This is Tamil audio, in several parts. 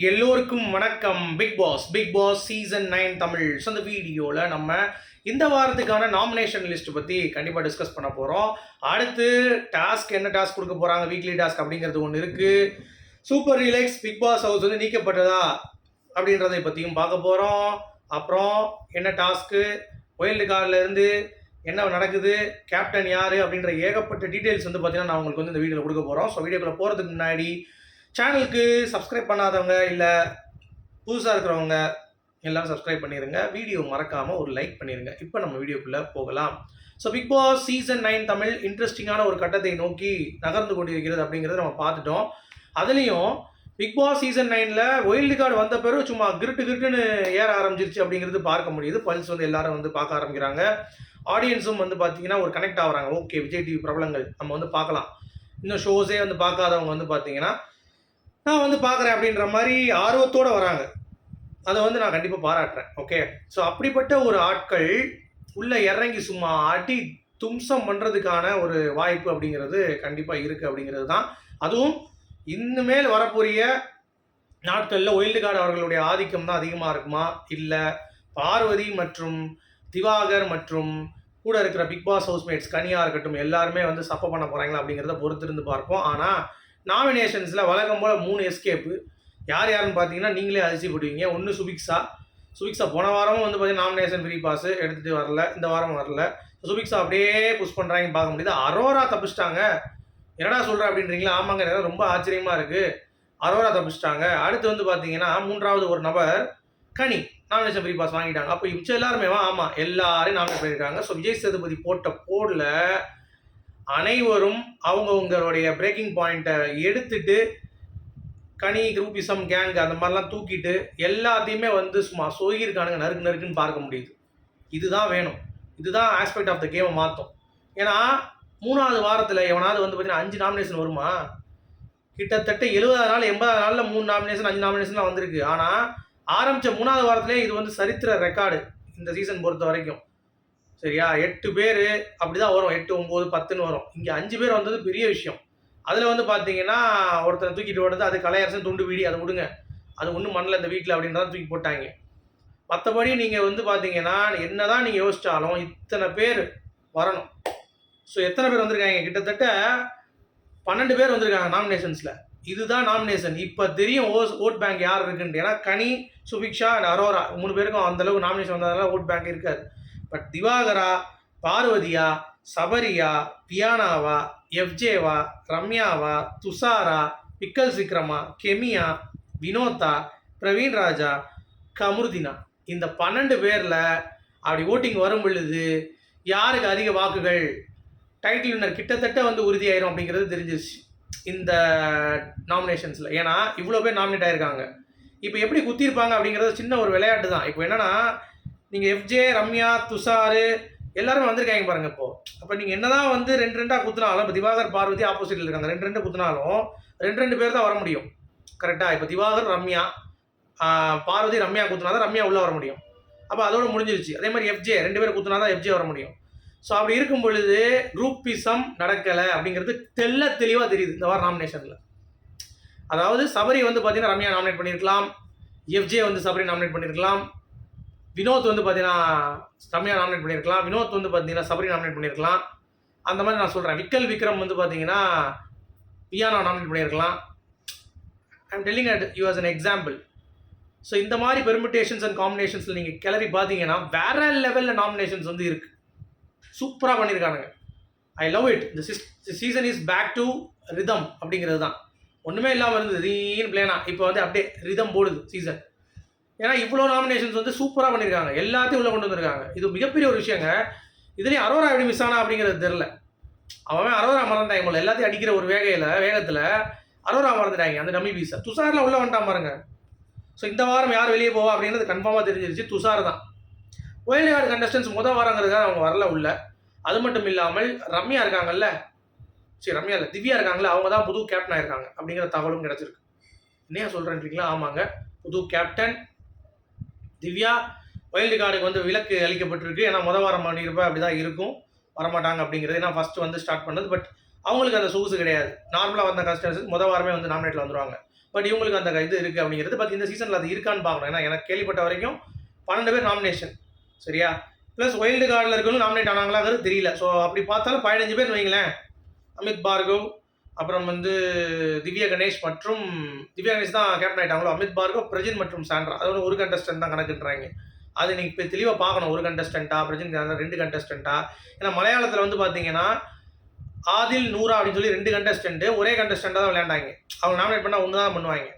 எல்லோருக்கும் வணக்கம். Big boss big boss season nine Tamil. So அந்த வீடியோவில் நம்ம இந்த வாரத்துக்கான நாமினேஷன் லிஸ்ட் பற்றி கண்டிப்பாக டிஸ்கஸ் பண்ண போகிறோம் அடுத்து டாஸ்க் என்ன டாஸ்க் கொடுக்க போகிறாங்க வீக்லி டாஸ்க் அப்படிங்கிறது ஒன்று இருக்குது super relax big boss house வந்து நீக்கப்பட்டதா அப்படின்றதை பற்றியும் பார்க்க போகிறோம் அப்புறம் என்ன டாஸ்க்கு ஒயில்டு கார்டிலேருந்து என்ன நடக்குது? கேப்டன் யார்? அப்படின்ற ஏகப்பட்ட டீட்டெயில்ஸ் வந்து பார்த்தீங்கன்னா நான் உங்களுக்கு வந்து இந்த வீடியோவில் கொடுக்க போகிறோம் ஸோ வீடியோக்குள்ளே போகிறதுக்கு முன்னாடி சேனலுக்கு சப்ஸ்கிரைப் பண்ணாதவங்க இல்லை புதுசாக இருக்கிறவங்க எல்லாம் சப்ஸ்கிரைப் பண்ணிடுங்க வீடியோ மறக்காமல் ஒரு லைக் பண்ணிடுங்க இப்போ நம்ம வீடியோக்குள்ளே போகலாம். So big boss season nine Tamil இன்ட்ரெஸ்டிங்கான ஒரு கட்டத்தை நோக்கி நகர்ந்து கொண்டிருக்கிறது அப்படிங்கிறத நம்ம பார்த்துட்டோம். அதுலேயும் பிக் பாஸ் சீசன் நைனில் ஒயில்டு கார்டு வந்த பிறகு சும்மா கிருட்டு கிருட்டுன்னு ஏற ஆரம்பிச்சிருச்சு அப்படிங்கிறது பார்க்க முடியுது. பல்ஸ் வந்து எல்லாரும் வந்து பார்க்க ஆரம்பிக்கிறாங்க. ஆடியன்ஸும் வந்து பார்த்தீங்கன்னா ஒரு கனெக்ட் ஆகிறாங்க. ஓகே விஜய் டிவி பிரபலங்கள் நம்ம வந்து பார்க்கலாம். இன்னும் ஷோஸே வந்து பார்க்காதவங்க வந்து பார்த்தீங்கன்னா நான் வந்து பார்க்குறேன் அப்படின்ற மாதிரி ஆர்வத்தோடு வராங்க. அதை வந்து நான் கண்டிப்பாக பாராட்டுறேன். ஓகே ஸோ அப்படிப்பட்ட ஒரு ஆட்கள் உள்ளே இறங்கி சும்மா அடி தும்சம் பண்ணுறதுக்கான ஒரு வாய்ப்பு அப்படிங்கிறது கண்டிப்பாக இருக்குது அப்படிங்கிறது தான். அதுவும் இனிமேல் வரக்கூடிய நாட்களில் ஒயில்டு கார்டு அவர்களுடைய ஆதிக்கம் தான் அதிகமாக இருக்குமா? இல்லை பார்வதி மற்றும் திவாகர் மற்றும் கூட இருக்கிற பிக் பாஸ் ஹவுஸ்மேட்ஸ் கனியாக இருக்கட்டும் எல்லாருமே வந்து சப்ப பண்ண போகிறாங்களா அப்படிங்கிறத பொறுத்திருந்து பார்ப்போம். ஆனால் நாமினேஷன்ஸில் வழக்கம் போல் மூணு எஸ்கேப்பு யார் யாருன்னு பார்த்தீங்கன்னா நீங்களே அதிர்ச்சி போடுவீங்க. ஒன்று சுபிக்ஸா சுபிக்ஸா போன வாரமும் வந்து பார்த்தீங்கன்னா நாமினேஷன் ஃப்ரீ பாஸ் எடுத்துகிட்டு வரல. இந்த வாரம் வரல. சுபிக்ஸா அப்படியே புஷ் பண்ணுறாங்கன்னு பார்க்க முடியுது. அரோரா தப்பிச்சிட்டாங்க. என்னடா சொல்கிற அப்படின்றீங்களா? ஆமாங்க ரொம்ப ஆச்சரியமாக இருக்குது அரோரா தப்பிச்சிட்டாங்க. அடுத்து வந்து பார்த்தீங்கன்னா மூன்றாவது ஒரு நபர் கனி. நாமினேஷன் ஃப்ரீ பாஸ் வாங்கிட்டாங்க. அப்போ இப்போ எல்லாருமே ஆமாம் எல்லாரையும் நாமினேட் பண்ணியிருக்காங்க. ஸோ விஜய் சேதுபதி போட்ட போடில் அனைவரும் அவங்கவுங்களுடைய பிரேக்கிங் பாயிண்ட்டை எடுத்துட்டு கனி குரூப்பிசம் கேங் அந்த மாதிரிலாம் தூக்கிட்டு எல்லாத்தையுமே வந்து சும்மா சொருகிருக்கானுங்க நறுக்கு நறுக்குன்னு பார்க்க முடியுது. இதுதான் வேணும். இதுதான் ஆஸ்பெக்ட் ஆஃப் த கேமை மாற்றும். ஏன்னா மூணாவது வாரத்தில் எவனாவது வந்து பார்த்தீங்கன்னா அஞ்சு நாமினேஷன் வருமா? கிட்டத்தட்ட எழுபது நாள் எண்பது நாளில் மூணு நாமினேஷன் அஞ்சு நாமினேஷன்லாம் வந்திருக்கு. ஆனால் ஆரம்பித்த மூணாவது வாரத்திலே இது வந்து சரித்திர ரெக்கார்டு இந்த சீசன் பொறுத்த வரைக்கும். சரியா? எட்டு பேர் அப்படி தான் வரும். எட்டு ஒம்பது பத்துன்னு வரும். இங்கே அஞ்சு பேர் வந்தது பெரிய விஷயம். அதில் வந்து பார்த்தீங்கன்னா ஒருத்தரை தூக்கிட்டு ஓடுறது அது கலையரசன் துண்டு வீடி அதை விடுங்க. அது ஒன்றும் மண்ணில் இந்த வீட்டில் அப்படின்றத தூக்கி போட்டாங்க. மற்றபடி நீங்கள் வந்து பார்த்தீங்கன்னா என்ன தான் நீங்கள் யோசித்தாலும் இத்தனை பேர் வரணும். ஸோ எத்தனை பேர் வந்திருக்காங்க? கிட்டத்தட்ட பன்னெண்டு பேர் வந்திருக்காங்க நாமினேஷன்ஸில் இதுதான் நாமினேஷன் இப்போ தெரியும் ஓஸ் ஓட் பேங்க் யார் இருக்குன்ட்டு. ஏன்னா கனி சுபிக்ஷா அண்ட் அரோரா மூணு பேருக்கும் அந்தளவுக்கு நாமினேஷன் வந்ததுனால ஓட் பேங்க் இருக்காது. பட் திவாகரா பார்வதியா சபரியா பியானாவா எஃப்ஜேவா ரம்யாவா துஷாரா பிக்கல் சிக்ரமா கெமியா வினோதா பிரவீன் ராஜா கமுர்தினா. இந்த பன்னெண்டு பேரில் அப்படி ஓட்டிங் வரும் பொழுது யாருக்கு அதிக வாக்குகள்? டைட்டில் வின்னர் கிட்டத்தட்ட வந்து உறுதியாயிரும் அப்படிங்கிறது தெரிஞ்சிருச்சு. இந்த நாமினேஷன்ஸில் ஏன்னா இவ்வளோ பேர் நாமினேட் ஆயிருக்காங்க. இப்போ எப்படி குத்திருப்பாங்க அப்படிங்கிறது சின்ன ஒரு விளையாட்டு தான் இப்போ என்னன்னா நீங்கள் எஃப்ஜே ரம்யா துஷாரு எல்லாருமே வந்திருக்காங்க பாருங்க இப்போ. அப்போ நீங்கள் என்னதான் வந்து ரெண்டு ரெண்டாக குத்துனாலும் இப்போ திவாகர் பார்வதி ஆப்போசிட்டில் இருக்காங்க. ரெண்டு ரெண்டு குத்துனாலும் ரெண்டு ரெண்டு பேர் தான் வர முடியும். கரெக்டாக இப்போ திவாகர் ரம்யா பார்வதி ரம்யா குத்துனா தான் ரம்யா உள்ளே வர முடியும். அப்போ அதோட முடிஞ்சிருச்சு. அதே மாதிரி எஃப்ஜே ரெண்டு பேர் குத்துனா தான் எஃப்ஜே வர முடியும். ஸோ அப்படி இருக்கும் பொழுது குரூப்பிசம் நடக்கலை அப்படிங்கிறது தெல்ல தெளிவாக தெரியுது இந்த வாரம் நாமினேஷனில் அதாவது சபரி வந்து பார்த்தீங்கன்னா ரம்யா நாமினேட் பண்ணியிருக்கலாம். எஃப்ஜே வந்து சபரி நாமினேட் பண்ணியிருக்கலாம். வினோத் வந்து பார்த்தீங்கன்னா ரம்யா நாமினேட் பண்ணியிருக்கலாம். வினோத் வந்து பார்த்தீங்கன்னா சபரி நாமினேட் பண்ணியிருக்கலாம். அந்த மாதிரி நான் சொல்கிறேன் விக்கல் விக்ரம் வந்து பார்த்தீங்கன்னா பியானா நாமினேட் பண்ணியிருக்கலாம். I'm telling at you as an example so இந்த மாதிரி பெர்மிட்டேஷன்ஸ் அண்ட் காம்பினேஷன்ஸில் நீங்கள் கிளறி பார்த்தீங்கன்னா வேற லெவலில் நாமினேஷன்ஸ் வந்து இருக்குது சூப்பராக பண்ணியிருக்கானுங்க. ஐ லவ் இட் இந்த this season is back to rhythm அப்படிங்கிறது தான். ஒன்றுமே இல்லாமல் இருந்தது. ரீன் பிளேனா இப்போ வந்து அப்படியே ரிதம் போடுது சீசன் ஏன்னா இவ்வளோ நாமினேஷன்ஸ் வந்து சூப்பராக பண்ணியிருக்காங்க எல்லாத்தையும் உள்ளே கொண்டு வந்திருக்காங்க. இது மிகப்பெரிய ஒரு விஷயங்க. இதுலேயும் அரோரா எப்படி மிஸ் ஆனா அப்படிங்கிறது தெரில அவன் அரோரா மறந்தாங்க போல. எல்லாத்தையும் அடிக்கிற ஒரு வேகையில் வேகத்தில் அரோரா மறந்துட்டாங்க. அந்த டம்மி பீஸை துஷாரில் உள்ளே வந்துட்டான் பாருங்க. ஸோ இந்த வாரம் யார் வெளியே போவா அப்படிங்கிறது கன்ஃபார்மாக தெரிஞ்சிருச்சு. துஷார் தான். ஒயில்டு கார்டு கண்டஸ்டன்ஸ் முதல் வாரங்கிறதுக்காக அவங்க வரல உள்ள. அது மட்டும் இல்லாமல் ரம்யா இருக்காங்கல்ல. சரி ரம்யா இல்லை திவ்யா இருக்காங்கல்ல. அவங்க தான் புது கேப்டன் ஆயிருக்காங்க அப்படிங்கிற தகவலும் கிடச்சிருக்கு. என்னையா சொல்கிறேன்றீங்களா ஆமாங்க. புது கேப்டன் திவ்யா வைல்டு கார்டுக்கு வந்து விலக்கு அளிக்கப்பட்டிருக்கு. ஏன்னா முத வாரம் பண்ணியிருப்ப அப்படி தான் இருக்கும். வரமாட்டாங்க அப்படிங்கிறது ஏன்னா ஃபஸ்ட்டு வந்து ஸ்டார்ட் பண்ணது. பட் அவங்களுக்கு அந்த சொகுசு கிடையாது. நார்மலாக வந்த கஸ்டமர்ஸுக்கு முத வாரமே வந்து நாமினேட்டில் வந்துருவாங்க. பட் இவங்களுக்கு அந்த இது இருக்குது அப்படிங்கிறது. பட் இந்த சீசனில் அது இருக்கான்னு பார்க்கணும். ஏன்னா எனக்கு கேள்விப்பட்ட வரைக்கும் பன்னெண்டு பேர் நாமினேஷன் சரியா? ப்ளஸ் வைல்டு கார்டில் இருக்கணும் நாமினேட் ஆனாங்களாங்கிறது தெரியல. ஸோ அப்படி பார்த்தாலும் பதினஞ்சு பேர் வைங்களேன். அமித் பார்கவ் அப்புறம் வந்து திவ்யா கணேஷ் மற்றும் திவ்யா கணேஷ் தான் கேப்டன் ஆகிட்டாங்களோ அமித் பார்கவ் பிரஜின் மற்றும் சாண்ட்ரா. அதோட ஒரு கண்டஸ்டன்ட் தான் கணக்குன்றாங்க. அது நீங்கள் இப்போ தெளிவாக பார்க்கணும். ஒரு கண்டஸ்டண்ட்டா பிரஜின் ரெண்டு கண்டஸ்டண்ட்டா ஏன்னா மலையாளத்தில் வந்து பார்த்தீங்கன்னா ஆதில் நூறா அப்படின்னு சொல்லி ரெண்டு கண்டஸ்டண்ட்டு ஒரே கண்டஸ்டண்ட்டாக தான் விளையாண்டாங்க. அவங்க நாமினேட் பண்ணால் ஒன்று தான் பண்ணுவாங்க.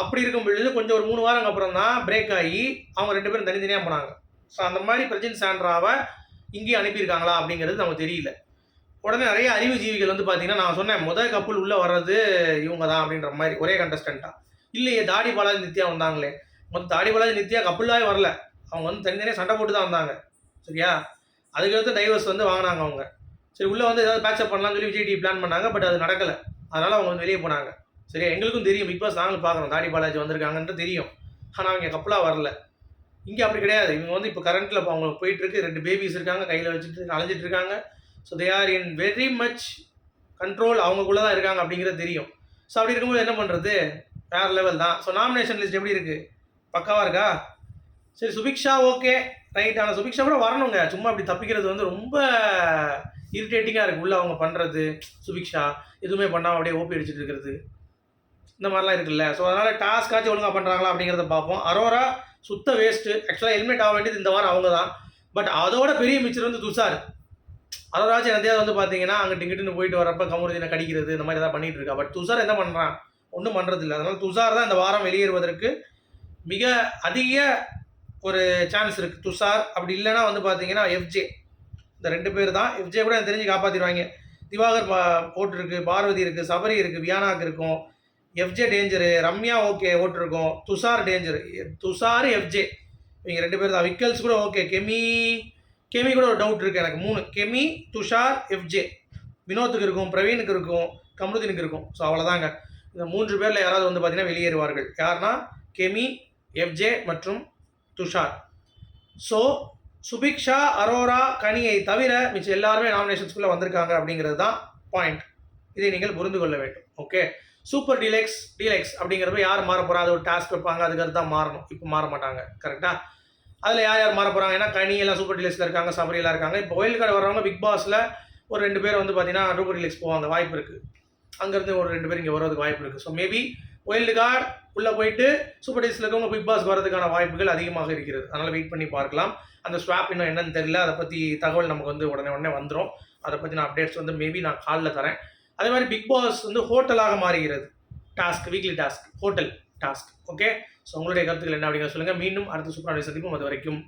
அப்படி இருக்கும் பொழுது கொஞ்சம் ஒரு மூணு வாரம் அப்புறம் தான் பிரேக் ஆகி அவங்க ரெண்டு பேரும் தனித்தனியாக போனாங்க. ஸோ அந்த மாதிரி பிரஜின் சாண்ட்ராவை இங்கேயும் அனுப்பியிருக்காங்களா அப்படிங்கிறது நமக்கு தெரியல. உடனே நிறைய அறிவுஜீவிகள் வந்து பார்த்தீங்கன்னா நான் சொன்னேன் முதல் கப்பல் உள்ளே வர்றது இவங்க தான் அப்படின்ற மாதிரி ஒரே கண்டஸ்டண்ட்டாக இல்லையே தாடி பாலாஜி நித்யா வந்தாங்களே. மொத்தம் தாடி பாலாஜி நித்யா கப்புளாகவே வரல. அவங்க வந்து தனித்தனியாக சண்டை போட்டு தான் வந்தாங்க. சரியா? அதுக்கடுத்து டைவர்ஸ் வந்து வாங்கினாங்க அவங்க. சரி உள்ளே வந்து ஏதாவது பேட்சப் பண்ணலாம்னு சொல்லி விஜய் பிளான் பண்ணாங்க பட் அது நடக்கலை. அதனால் அவங்க வந்து வெளியே போனாங்க. சரியா? எங்களுக்கும் தெரியும். பிக் பாஸ் நாங்களும் பார்க்குறோம் தாடி பாலாஜி வந்திருக்காங்கன்ட்டு தெரியும். ஆனால் அவங்க கப்புலாக வரல. இங்கே அப்படி கிடையாது. இவங்க வந்து இப்போ கரண்ட்டில் அவங்க போயிட்டுருக்கு ரெண்டு பேபிஸ் இருக்காங்க. கையில் வச்சுட்டு அலைஞ்சிட்டு இருக்காங்க. So they are in very much control அவங்களுக்குள்ளே தான் இருக்காங்க அப்படிங்கிறது தெரியும். ஸோ அப்படி இருக்கும்போது என்ன பண்ணுறது வேறு லெவல் தான். ஸோ நாமினேஷன் லிஸ்ட் எப்படி இருக்குது பக்காவாக இருக்கா? சரி சுபிக்ஷா ஓகே ரைட் ஆனால் சுபிக்ஷா கூட வரணுங்க. சும்மா அப்படி தப்பிக்கிறது வந்து ரொம்ப இரிட்டேட்டிங்காக இருக்குது உள்ளே அவங்க பண்ணுறது சுபிக்ஷா. எதுவுமே பண்ணாமல் அப்படியே ஓபி அடிச்சுட்டு இருக்கிறது. இந்த மாதிரிலாம் இருக்குல்ல. ஸோ அதனால் டாஸ்க்காச்சும் ஒழுங்காக பண்ணுறாங்களா அப்படிங்கிறத பார்ப்போம். அரோரா சுத்த வேஸ்ட்டு ஆக்சுவலாக ஹெல்மெட் ஆக வேண்டியது இந்த வாரம் அவங்க தான் பட் அதோட பெரிய மிச்சர் வந்து துஷார். அரோராச்சும் என்னத்தையாவது வந்து பார்த்தீங்கன்னா அங்கே டிக்கெட்டுன்னு போயிட்டு வரப்ப கமருதீனை கடிக்கிறது இந்த மாதிரி ஏதாவது பண்ணிட்டு இருக்கா. பட் துஷார் என்ன பண்ணுறான் ஒன்றும் பண்ணுறது இல்லை அதனால் துஷார் தான் இந்த வாரம் வெளியேறுவதற்கு மிக அதிக ஒரு சான்ஸ் இருக்குது துஷார் அப்படி இல்லைன்னா வந்து பார்த்தீங்கன்னா எஃப்ஜே இந்த ரெண்டு பேர் தான். எஃப்ஜே கூட எனக்கு தெரிஞ்சு காப்பாற்றிடுவாங்க திவாகர் பா போட்டிருக்கு பார்வதி இருக்குது சபரி இருக்குது வியானாக்கு இருக்கும். எஃப்ஜே டேஞ்சரு ரம்யா ஓகே ஓட்டிருக்கோம் துஷார் டேஞ்சரு துஷார் எஃப்ஜே இவங்க ரெண்டு பேர் தான். விக்கல்ஸ் கூட ஓகே கெமி கெமி கூட ஒரு டவுட் இருக்குது எனக்கு. மூணு. கெமி துஷார் எஃப்ஜே. வினோத்துக்கு இருக்கும் பிரவீனுக்கு இருக்கும் கமருதீனுக்கு இருக்கும். ஸோ அவ்வளோதாங்க இந்த மூன்று பேரில் யாராவது வந்து பார்த்தீங்கன்னா வெளியேறுவார்கள். யாருன்னா கெமி எஃப்ஜே மற்றும் துஷார். ஸோ சுபிக்ஷா அரோரா கனியை தவிர மிச்சம் எல்லாருமே நாமினேஷன்ஸ்குள்ளே வந்திருக்காங்க அப்படிங்கிறது தான் பாயிண்ட் இதை நீங்கள் புரிந்து கொள்ள வேண்டும். ஓகே சூப்பர் டீலெக்ஸ் டீலெக்ஸ் அப்படிங்கிறப்ப யார் மாற போகிறா அது ஒரு டாஸ்க் வைப்பாங்க. அதுக்கு தான் மாறணும். இப்போ மாற மாட்டாங்க. கரெக்டாக அதில் யார் யார் மாற போகிறாங்க ஏன்னா கனி எல்லாம் சூப்பர் டீலெக்ஸில் இருக்காங்க சபரியெல்லாம் இருக்காங்க. இப்போ ஒயில் கார்டு வர்றவங்க பிக் பாஸில் ஒரு ரெண்டு பேர் வந்து பார்த்தீங்கன்னா சூப்பர் டீலெக்ஸ் போவாங்க வாய்ப்பு இருக்குது அங்கேருந்து ஒரு ரெண்டு பேர் இங்கே வர்றதுக்கு வாய்ப்பு இருக்குது ஸோ மேபி ஒயில்டு கார்டு உள்ளே போயிட்டு சூப்பர் டீல்ஸில் இருக்கவங்க பிக் பாஸ் வரதுக்கான வாய்ப்புகள் அதிகமாக இருக்கிறது. அதனால் வெயிட் பண்ணி பார்க்கலாம். அந்த ஸ்வாப் இன்னும் என்னன்னு தெரியல. அதை பற்றி தகவல் நமக்கு வந்து உடனே உடனே வந்துடும் அதை பற்றி நான் அப்டேட்ஸ் வந்து மேபி நான் காலில் தரேன். அதே மாதிரி பிக் பாஸ் வந்து ஹோட்டலாக மாறுகிறது. Task weekly task hotel task okay so உங்களுடைய கருத்துக்கள் என்ன அப்படிங்கிற சொல்லுங்கள் மீண்டும் அடுத்த சூப்பரான சந்திப்போம். அது வரைக்கும்